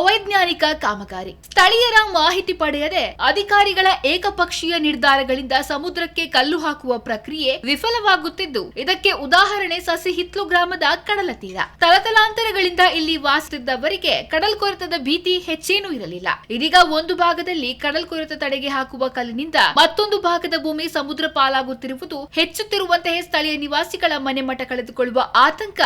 ಅವೈಜ್ಞಾನಿಕ ಕಾಮಗಾರಿ. ಸ್ಥಳೀಯರ ಮಾಹಿತಿ ಪಡೆಯದೆ ಅಧಿಕಾರಿಗಳ ಏಕಪಕ್ಷೀಯ ನಿರ್ಧಾರಗಳಿಂದ ಸಮುದ್ರಕ್ಕೆ ಕಲ್ಲು ಹಾಕುವ ಪ್ರಕ್ರಿಯೆ ವಿಫಲವಾಗುತ್ತಿದ್ದು, ಇದಕ್ಕೆ ಉದಾಹರಣೆ ಸಸಿಹಿತ್ಲು ಗ್ರಾಮದ ಕಡಲ ತೀರ. ತಲತಲಾಂತರಗಳಿಂದ ಇಲ್ಲಿ ವಾಸಿಸಿದ್ದವರಿಗೆ ಕಡಲ್ಕೊರೆತದ ಭೀತಿ ಹೆಚ್ಚೇನೂ ಇರಲಿಲ್ಲ. ಇದೀಗ ಒಂದು ಭಾಗದಲ್ಲಿ ಕಡಲ್ಕೊರೆತ ತಡೆಗೆ ಹಾಕುವ ಕಲ್ಲಿನಿಂದ ಮತ್ತೊಂದು ಭಾಗದ ಭೂಮಿ ಸಮುದ್ರ ಪಾಲಾಗುತ್ತಿರುವುದು ಹೆಚ್ಚುತ್ತಿರುವಂತೆಯೇ ಸ್ಥಳೀಯ ನಿವಾಸಿಗಳ ಮನೆ ಮಠ ಕಳೆದುಕೊಳ್ಳುವ ಆತಂಕ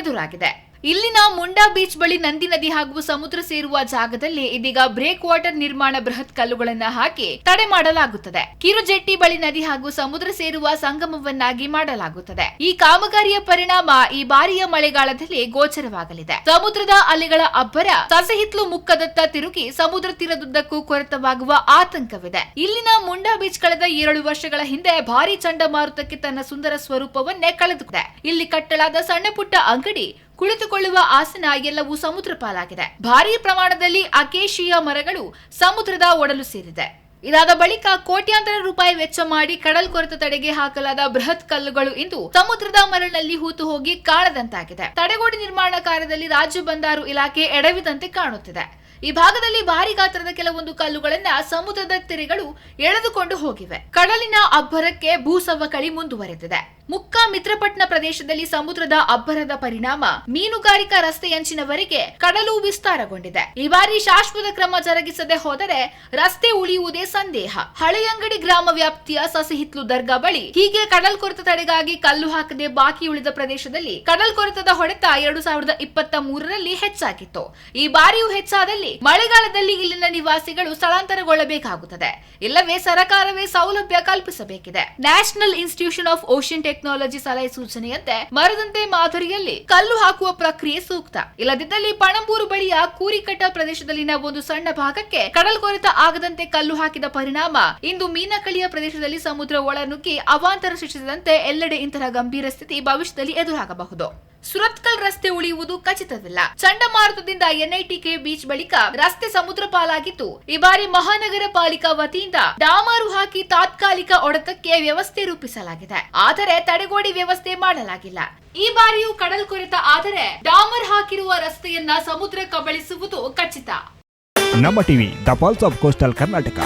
ಎದುರಾಗಿದೆ. ಇಲ್ಲಿನ ಮುಂಡಾ ಬೀಚ್ ಬಳಿ ನಂದಿ ನದಿ ಹಾಗೂ ಸಮುದ್ರ ಸೇರುವ ಜಾಗದಲ್ಲಿ ಇದೀಗ ಬ್ರೇಕ್ ವಾಟರ್ ನಿರ್ಮಾಣ ಬೃಹತ್ ಕಲ್ಲುಗಳನ್ನು ಹಾಕಿ ತಡೆ ಮಾಡಲಾಗುತ್ತದೆ. ಕಿರುಜೆಟ್ಟಿ ಬಳಿ ನದಿ ಹಾಗೂ ಸಮುದ್ರ ಸೇರುವ ಸಂಗಮವನ್ನಾಗಿ ಮಾಡಲಾಗುತ್ತದೆ. ಈ ಕಾಮಗಾರಿಯ ಪರಿಣಾಮ ಈ ಬಾರಿಯ ಮಳೆಗಾಲದಲ್ಲಿ ಗೋಚರವಾಗಲಿದೆ. ಸಮುದ್ರದ ಅಲೆಗಳ ಅಬ್ಬರ ಸಸಹಿತ್ಲು ಮುಕ್ಕದತ್ತ ತಿರುಗಿ ಸಮುದ್ರ ತೀರದುದ್ದಕ್ಕೂ ಕೊರೆತವಾಗುವ ಆತಂಕವಿದೆ. ಇಲ್ಲಿನ ಮುಂಡಾ ಬೀಚ್ ಕಳೆದ ಏಳು ವರ್ಷಗಳ ಹಿಂದೆ ಭಾರಿ ಚಂಡಮಾರುತಕ್ಕೆ ತನ್ನ ಸುಂದರ ಸ್ವರೂಪವನ್ನೇ ಕಳೆದುಕೊಂಡಿದೆ ಇಲ್ಲಿ ಕಟ್ಟಲಾದ ಸಣ್ಣ ಪುಟ್ಟ ಅಂಗಡಿ ಕುಳಿತುಕೊಳ್ಳುವ ಆಸನ ಎಲ್ಲವೂ ಸಮುದ್ರ ಪಾಲಾಗಿದೆ. ಭಾರೀ ಪ್ರಮಾಣದಲ್ಲಿ ಅಕೇಶಿಯ ಮರಗಳು ಸಮುದ್ರದ ಒಡಲು ಸೇರಿದೆ. ಇದಾದ ಬಳಿಕ ಕೋಟ್ಯಾಂತರ ರೂಪಾಯಿ ವೆಚ್ಚ ಮಾಡಿ ಕಡಲ್ ಕೊರೆತ ತಡೆಗೆ ಹಾಕಲಾದ ಬೃಹತ್ ಕಲ್ಲುಗಳು ಇಂದು ಸಮುದ್ರದ ಮರಳಿನಲ್ಲಿ ಹೂತು ಹೋಗಿ ಕಾಣದಂತಾಗಿದೆ ತಡೆಗೋಡೆ ನಿರ್ಮಾಣ ಕಾರ್ಯದಲ್ಲಿ ರಾಜ್ಯ ಬಂದಾರು ಇಲಾಖೆ ಎಡವಿದಂತೆ ಕಾಣುತ್ತಿದೆ. ಈ ಭಾಗದಲ್ಲಿ ಭಾರಿ ಗಾತ್ರದ ಕೆಲವೊಂದು ಕಲ್ಲುಗಳನ್ನ ಸಮುದ್ರದ ತೆರೆಗಳು ಎಳೆದುಕೊಂಡು ಹೋಗಿವೆ. ಕಡಲಿನ ಅಬ್ಬರಕ್ಕೆ ಭೂಸವಕಳಿ ಮುಂದುವರೆದಿದೆ. ಮುಕ್ಕ ಮಿತ್ರಪಟ್ನ ಪ್ರದೇಶದಲ್ಲಿ ಸಮುದ್ರದ ಅಬ್ಬರದ ಪರಿಣಾಮ ಮೀನುಗಾರಿಕಾ ರಸ್ತೆಯಂಚಿನವರೆಗೆ ಕಡಲು ವಿಸ್ತಾರಗೊಂಡಿದೆ. ಈ ಬಾರಿ ಶಾಶ್ವತ ಕ್ರಮ ಜರುಗಿಸದೆ ಹೋದರೆ ರಸ್ತೆ ಉಳಿಯುವುದೇ ಸಂದೇಹ. ಹಳೆಯಂಗಡಿ ಗ್ರಾಮ ವ್ಯಾಪ್ತಿಯ ಸಸಿಹಿತ್ಲು ದರ್ಗಾ ಬಳಿ ಹೀಗೆ ಕಡಲ್ ಕೊರೆತ ತಡೆಗಾಗಿ ಕಲ್ಲು ಹಾಕದೆ ಬಾಕಿ ಉಳಿದ ಪ್ರದೇಶದಲ್ಲಿ ಕಡಲ್ ಕೊರೆತದ ಹೊಡೆತ ಎರಡು ಸಾವಿರದ ಇಪ್ಪತ್ತ ಮೂರರಲ್ಲಿ ಹೆಚ್ಚಾಗಿತ್ತು. ಈ ಬಾರಿಯೂ ಹೆಚ್ಚಾದಲ್ಲಿ ಮಳೆಗಾಲದಲ್ಲಿ ಇಲ್ಲಿನ ನಿವಾಸಿಗಳು ಸ್ಥಳಾಂತರಗೊಳ್ಳಬೇಕಾಗುತ್ತದೆ. ಇಲ್ಲವೇ ಸರಕಾರವೇ ಸೌಲಭ್ಯ ಕಲ್ಪಿಸಬೇಕಿದೆ. National institution of ocean technology ಸಲಹೆ ಸೂಚನೆಯಂತೆ ಮರದಂತೆ ಮಾದರಿಯಲ್ಲಿ ಕಲ್ಲು ಹಾಕುವ ಪ್ರಕ್ರಿಯೆ ಸೂಕ್ತ. ಇಲ್ಲದಿದ್ದಲ್ಲಿ ಪಣಂಬೂರು ಬಳಿಯ ಕೂರಿಕಟ್ಟ ಪ್ರದೇಶದಲ್ಲಿನ ಒಂದು ಸಣ್ಣ ಭಾಗಕ್ಕೆ ಕಡಲ್ಕೊರೆತ ಆಗದಂತೆ ಕಲ್ಲು ಹಾಕಿದ ಪರಿಣಾಮ ಇಂದು ಮೀನಕಳಿಯ ಪ್ರದೇಶದಲ್ಲಿ ಸಮುದ್ರ ಒಳನುಗ್ಗಿ ಅವಾಂತರ ಸೃಷ್ಟಿಸಿದಂತೆ ಎಲ್ಲೆಡೆ ಇಂತಹ ಗಂಭೀರ ಸ್ಥಿತಿ ಭವಿಷ್ಯದಲ್ಲಿ ಎದುರಾಗಬಹುದು. ಸುರತ್ಕಲ್ ರಸ್ತೆ ಉಳಿಯುವುದು ಖಚಿತವಿಲ್ಲ. ಚಂಡಮಾರುತದಿಂದ ಎನ್ಐಟಿಕೆ ಬೀಚ್ ಬಳಿಕ ರಸ್ತೆ ಸಮುದ್ರ ಪಾಲಾಗಿದ್ದು ಈ ಬಾರಿ ಮಹಾನಗರ ಪಾಲಿಕಾ ವತಿಯಿಂದ ಡಾಮರು ಹಾಕಿ ತಾತ್ಕಾಲಿಕ ಒಡೆತಕ್ಕೆ ವ್ಯವಸ್ಥೆ ರೂಪಿಸಲಾಗಿದೆ. ಆದರೆ ತಡೆಗೋಡಿ ವ್ಯವಸ್ಥೆ ಮಾಡಲಾಗಿಲ್ಲ. ಈ ಬಾರಿಯೂ ಕಡಲ್ ಕೊರೆತ, ಆದರೆ ಡಾಮರ್ ಹಾಕಿರುವ ರಸ್ತೆಯನ್ನ ಸಮುದ್ರ ಕಬಳಿಸುವುದು ಖಚಿತ. ನಮ್ಮ TV, the of coastal Karnataka.